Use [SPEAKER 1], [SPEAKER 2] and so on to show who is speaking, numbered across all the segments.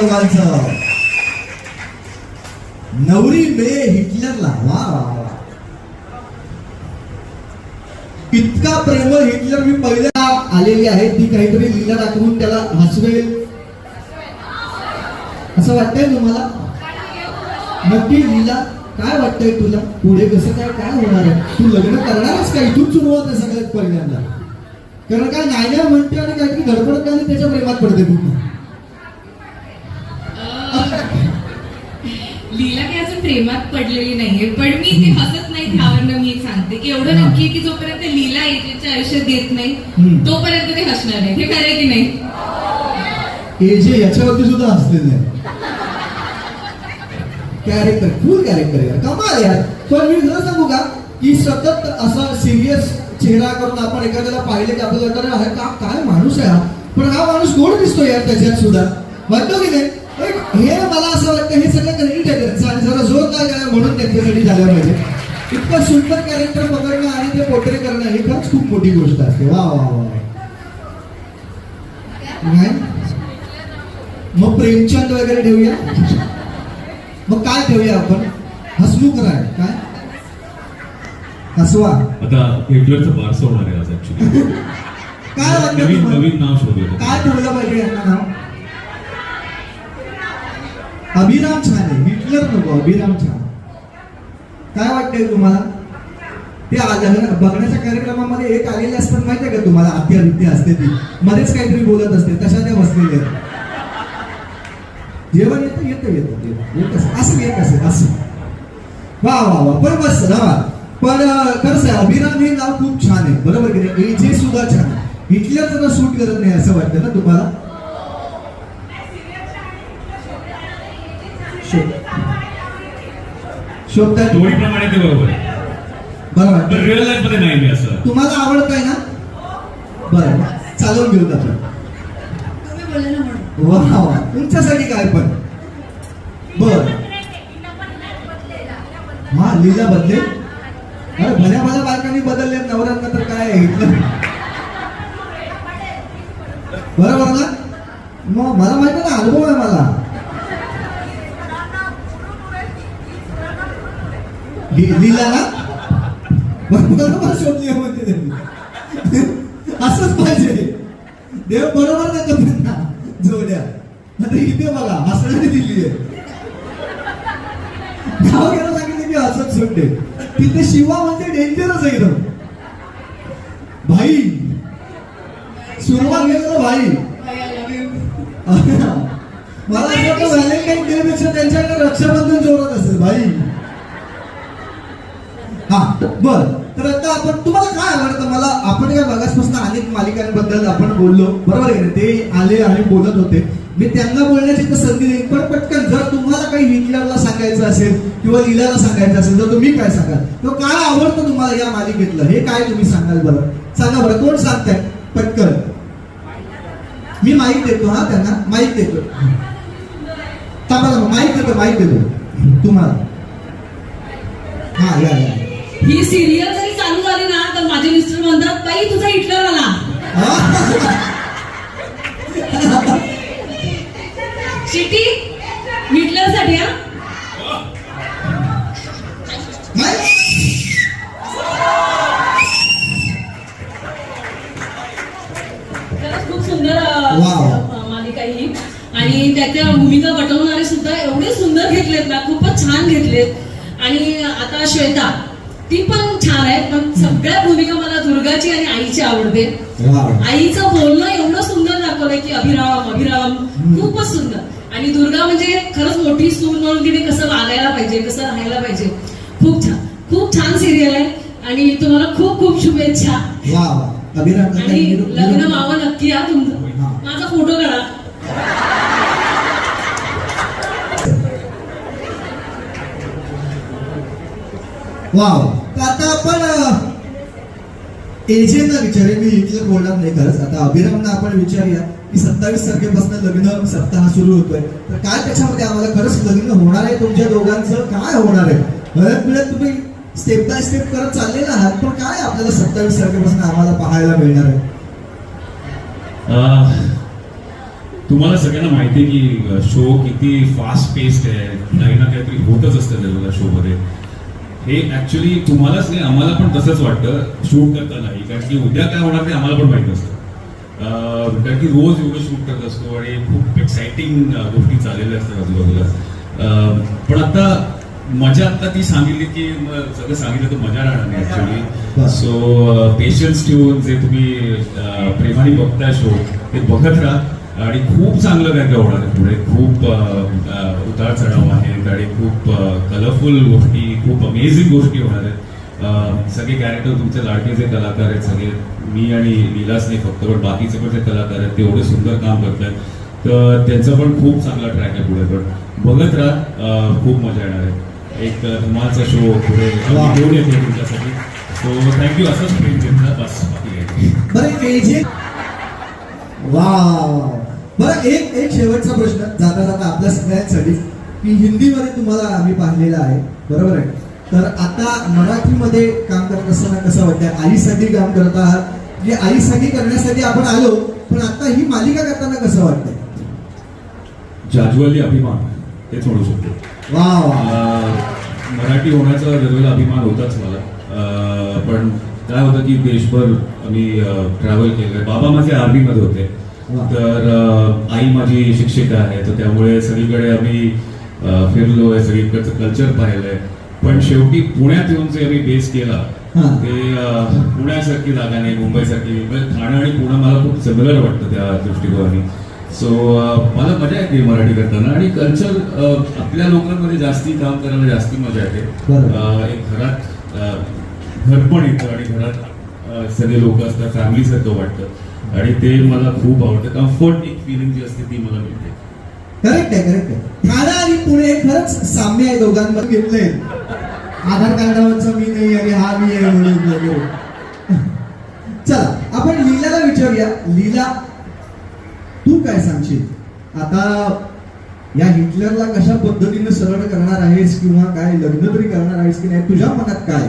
[SPEAKER 1] दोघांचं नवरी बे हिटलरला वा वा इतका प्रेम हिटलर मी पहिल्या आलेली आहे. ती काहीतरी लीला दाखवून त्याला हसवेल. असं वाटतंय तुम्हाला? नक्की लीला काय वाटतंय तुला? पुढे कसं काय काय होणार आहे? तू लग्न करणारच का? इथून सुरुवात आहे सगळ्यात पहिल्यांदा. कारण काय नाही नाही म्हणते आणि काहीतरी गडबड आणि त्याच्या प्रेमात पडते पूर्ण.
[SPEAKER 2] लीला काही अजून प्रेमात पडलेली नाहीये. पण मी ते हसत नाही त्यावरनं मी एक सांगते की एवढं नक्की आहे की जोपर्यंत लीला एजेच्या आयुष्यात येत नाही
[SPEAKER 1] हम्म.
[SPEAKER 2] तोपर्यंत ते हसणार नाही. हे खरं आहे की नाही?
[SPEAKER 1] हे जे याच्यावरती सुद्धा हसलेले आहे कॅरेक्टर फुल कॅरेक्टर यार. कमाल यार. पण मी खरं सांगू का की सतत असा सिरियस चेहरा करून आपण एखाद्याला पाहिले की आपल्याला वाटतं, अरे का काय माणूस आहे हा? पण हा माणूस गोड दिसतो यार त्याच्यात सुद्धा. वाटतो की नाही? एक हे मला वाटतं हे सगळं क्रेडिट आहे. त्याचं आणि जरा जोर काय करा म्हणून त्यांच्यासाठी झालं पाहिजे. इतकं सुंदर कॅरेक्टर पकडणं आणि ते पोर्ट्रे करणं हे खरंच खूप मोठी गोष्ट असते. वा वा वा नाही मग प्रेमचंद वगैरे ठेवूया? मग काय ठेवूया आपण? हसमुख राय काय? हसवा.
[SPEAKER 3] आता हिटलरचं बारसं होणार आहे आज ऍक्च्युली
[SPEAKER 1] काय वाटतं
[SPEAKER 3] नवीन
[SPEAKER 1] तुम्हाला?
[SPEAKER 3] नवीन नाव शोधूया
[SPEAKER 1] अभिराम छान आहे. हिटलर नको अभिराम छान. काय वाटतंय तुम्हाला? ते आलं बघण्याच्या कार्यक्रमामध्ये एक आलेले असतात माहितीये का तुम्हाला? आत्या विद्या असते ती. मध्येच काहीतरी बोलत असते तशा त्या बसलेल्या जेवण येतं येतं येतं येत. असं येत असेल असं. वा वा वा. पण बस राहा पण खरंच आहे अभिराम हे नाव खूप छान आहे. बरोबर की नाही? जे सुद्धा छान हिटलर जरा सूट करत नाही असं वाटतं ना तुम्हाला?
[SPEAKER 3] दोन्हीप्रमाणे ते बरोबर आहे.
[SPEAKER 1] बरोबर
[SPEAKER 3] पण रिअल लाईफमध्ये नाही मी असं.
[SPEAKER 1] तुम्हाला आवडत आहे ना? बरं. चालवून घेऊ आपण
[SPEAKER 2] तुम्ही. बोलले ना म्हणून.
[SPEAKER 1] वा वा. तुमच्यासाठी काय पण. बर. हा लीला बदले अरे भल्या भल्या बायकांनी बदलले नवऱ्यांना तर काय आहे इथलं? बरोबर ना? मग मला माहिती आहे ना अनुभव आहे मला. लिहिला लीला ना बरोबर शोधली म्हणते त्यांनी असंच पाहिजे. देव बरोबर देतो ना जोड्या. आता इथे बघा हसण्याने दिली आहे. गाव घ्यायला सांगितलं की हसत सुटते तिथे शिवा म्हणजे डेंजरच आहे एकदम. भाई. सुरुवात केलं भाई. मला असं वाटतं व्हॅलेंटाईन डे पेक्षा त्यांच्याकडे रक्षाबंधन जोरात असेल भाई. हा बर. तर आता आपण तुम्हाला काय आवडतं? मला आपण या भागापासून अनेक मालिकांबद्दल आपण बोललो. बरोबर आहे ते आले आणि बोलत होते. मी त्यांना बोलण्याची तर संधी देईन पण पटकन जर तुम्हाला काही हिटलरला सांगायचं असेल किंवा लिलाला सांगायचं असेल तर तुम्ही काय सांगाल? तो काय आवडतं तुम्हाला या मालिकेतलं? हे काय तुम्ही सांगाल बरं? सांगा बरं कोण सांगताय? पटकन. मी माहीत देतो हा त्यांना. माहीत देतो. थांबा माईक देतो माहीत देतो. तुम्हाला. हा या या.
[SPEAKER 4] ही सिरियल जरी चालू झाली ना तर माझे मिस्टर म्हणतात ताई तुझा हिटलर आला शिटी हिटलरसाठी हा खरंच खूप सुंदर अ,
[SPEAKER 1] वाव.
[SPEAKER 4] अ, मालिका आहे ही आणि त्याच्या भूमिका वटवणारे सुद्धा एवढे सुंदर घेतलेत ना खूपच छान घेतलेत आणि आता श्वेता ती पण छान आहे पण सगळ्या भूमिका मला दुर्गाची आणि आईची आवडते. आईचं बोलणं एवढं सुंदर दाखवलंय की अभिराम अभिराम खूपच सुंदर. आणि दुर्गा म्हणजे खरंच मोठी सून म्हणून तिने कसं वागायला पाहिजे कसं राहायला पाहिजे. खूप छान खूप छान सिरियल आहे. आणि तुम्हाला खूप खूप शुभेच्छा. आणि लग्न मावं नक्की या तुमचं.
[SPEAKER 1] हा.
[SPEAKER 4] माझा फोटो काढा.
[SPEAKER 1] वाव तर आता आपण एजेंना विचारूया. मी युतीला बोलणार नाही खरंच. आता अभिरामना आपण विचारूया की सत्तावीस तारखेपासून लग्न सप्ताह सुरू होतोय. तर काय त्याच्यामध्ये आम्हाला खरंच लग्न होणार आहे? तुमच्या दोघांचं काय होणार आहे? बऱ्याच तुम्ही स्टेप बाय स्टेप करत चाललेला आहात पण काय आपल्याला सत्तावीस तारखेपासून आम्हाला पाहायला मिळणार आहे?
[SPEAKER 3] तुम्हाला सगळ्यांना माहिती आहे की शो किती फास्ट पेस्ड आहे. काही ना काहीतरी होतच असतं त्याला शो मध्ये. हे ऍक्च्युली तुम्हालाच नाही आम्हाला पण तसंच वाटतं. शूट करतानाही कारण की उद्या काय होणार ते आम्हाला पण माहीत नसतं. अं, कारण की रोज एवढं शूट करत असतो आणि खूप एक्साइटिंग गोष्टी चाललेल्या असतात आजूबाजूला. पण आता मजा आता ती सांगितली की सगळं सांगितलं तर मजा राहणार नाही. ऍक्च्युली सो पेशन्स ठेवून जे तुम्ही प्रेमाने बघताय शो ते बघत राहा. आणि खूप चांगलं काय काय होणार आहे पुढे. खूप उतार चढाव आहेत आणि खूप कलरफुल गोष्टी खूप अमेझिंग गोष्टी होणार आहेत. सगळे कॅरेक्टर तुमचे लाडके जे कलाकार आहेत सगळे मी आणि नीलाच नाही फक्त पण बाकीचे पण जे कलाकार आहेत ते एवढे सुंदर काम करतात तर त्यांचा पण खूप चांगला ट्रॅक आहे पुढे. पण बघत राहा खूप मजा येणार आहे. एक धमालचा शो पुढे. घेऊन येतो तुमच्यासाठी. सो थँक्यू असंच प्रेम देत बस.
[SPEAKER 1] बरं वा बरं एक एक शेवटचा प्रश्न जाता जाता आपल्या सगळ्यांसाठी. की हिंदीमध्ये तुम्हाला आम्ही पाहिलेलं आहे बरोबर आहे? तर आता मराठीमध्ये काम करत असताना कसं वाटतं आईसाठी काम करत आहात. म्हणजे आईसाठी करण्यासाठी आपण आलो पण आता ही मालिका करताना कसं वाटतंय?
[SPEAKER 3] जाज्वल्य अभिमान तेच म्हणू शकतो
[SPEAKER 1] वा
[SPEAKER 3] मराठी होण्याचा दरवेळेला अभिमान होताच मला. पण काय होतं की देशभर आम्ही ट्रॅव्हल केलं बाबा माझे आर्मीमध्ये होते. तर आई माझी शिक्षिका आहे तर त्यामुळे सगळीकडे आम्ही अं, फिरलोय सगळीकडचं कल्चर पाहिलंय. पण शेवटी पुण्यात येऊन जे आम्ही बेस केला. ते पुण्यासारखी जागा नाही मुंबईसारखी म्हणजे ठाणे आणि पुणे मला खूप सिमिलर वाटतं त्या दृष्टिकोनाने. सो मला मजा येते मराठी करताना आणि कल्चर आपल्या लोकांमध्ये जास्ती काम करायला जास्ती मजा येते. एक घरात घर पण येतं आणि घरात सगळे लोक असतात फॅमिली सारखं वाटतं. आणि ते मला खूप आवडतं. कम्फर्ट एक फिलिंग जी असते ती मला मिळते.
[SPEAKER 1] करेक्ट आहे करेक्ट आहे. पुणे हे खरंच साम्य आहे दोघांमध्ये घेतलंय आधार कार्डावरचा मी नाही आणि हा मी आहे म्हणून. चला आपण लीलाला विचारूया लीला तू काय सांगशील आता या हिटलरला कशा पद्धतीने सरळ करणार आहेस किंवा काय लग्न तरी करणार आहेस की नाही तुझ्या मनात काय?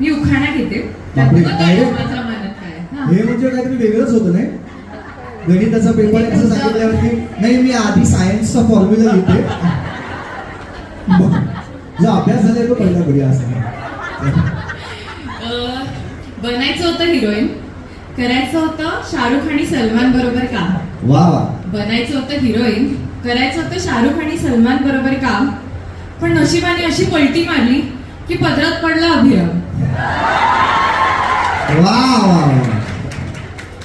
[SPEAKER 2] मी उखाणा घेते. हा.
[SPEAKER 1] हे म्हणजे काहीतरी वेगळंच होतं नाही गणिताचा पेपर असं सांगितल्यावरती नाही मी आधी सायन्सचा फॉर्म्युला लिहिते. जो अभ्यास झालाय तो पहिला करूया असं
[SPEAKER 2] बनायचं होतं हिरोईन. करायचं होतं शाहरुख आणि सलमान बरोबर काम.
[SPEAKER 1] वा वा.
[SPEAKER 2] बनायचं होतं हिरोईन. करायचं होतं शाहरुख आणि सलमान बरोबर काम. पण नशिबाने अशी पलटी मारली की पदरात पडला अभिराम.
[SPEAKER 1] वा वा वा.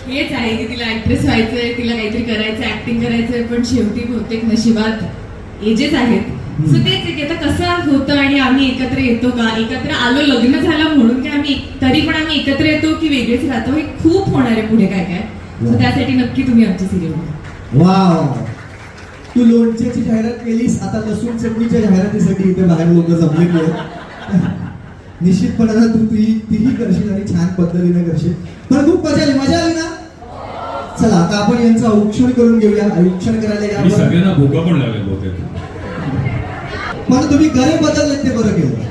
[SPEAKER 2] हेच आहे की तिला ऍक्ट्रेस व्हायचंय तिला काहीतरी करायचं ऍक्टिंग करायचंय पण शेवटी बहुतेक नशिबात एजेस आहेत. सो तेच आहे की आता कसं होतं आणि आम्ही एकत्र येतो का? एकत्र आलो लग्न झालं म्हणून काय आम्ही तरी पण आम्ही एकत्र येतो की वेगळेच राहतो? हे खूप होणार आहे पुढे काय काय. सो त्यासाठी नक्की तुम्ही आमची सिरियल
[SPEAKER 1] वा वा तू लोणच्याची जाहिरात केलीस आता लसूण चटणीच्या जाहिरातीसाठी इथे बाहेर लोक जमलेली आहेत निश्चितपणानं तू तुही तीही करशील आणि छान पद्धतीने करशील. पण खूप मजा आली. मजा आली ना? चला आता आपण यांचं औक्षण करून घेऊया. औक्षण करायला आपण.
[SPEAKER 3] सगळ्यांना भोका पण लागेल बहुतेक.
[SPEAKER 1] पण तुम्ही घरे बदलले ते बरं केलं.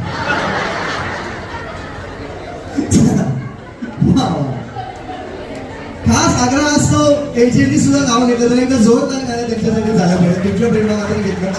[SPEAKER 1] खास आग्रह असतो एजंटी सुद्धा नाव घेतलं तर एकदा जोरदार गाणं त्यांच्यासाठी झालं पाहिजे. तुमच्या प्रेमामध्ये घेतलं.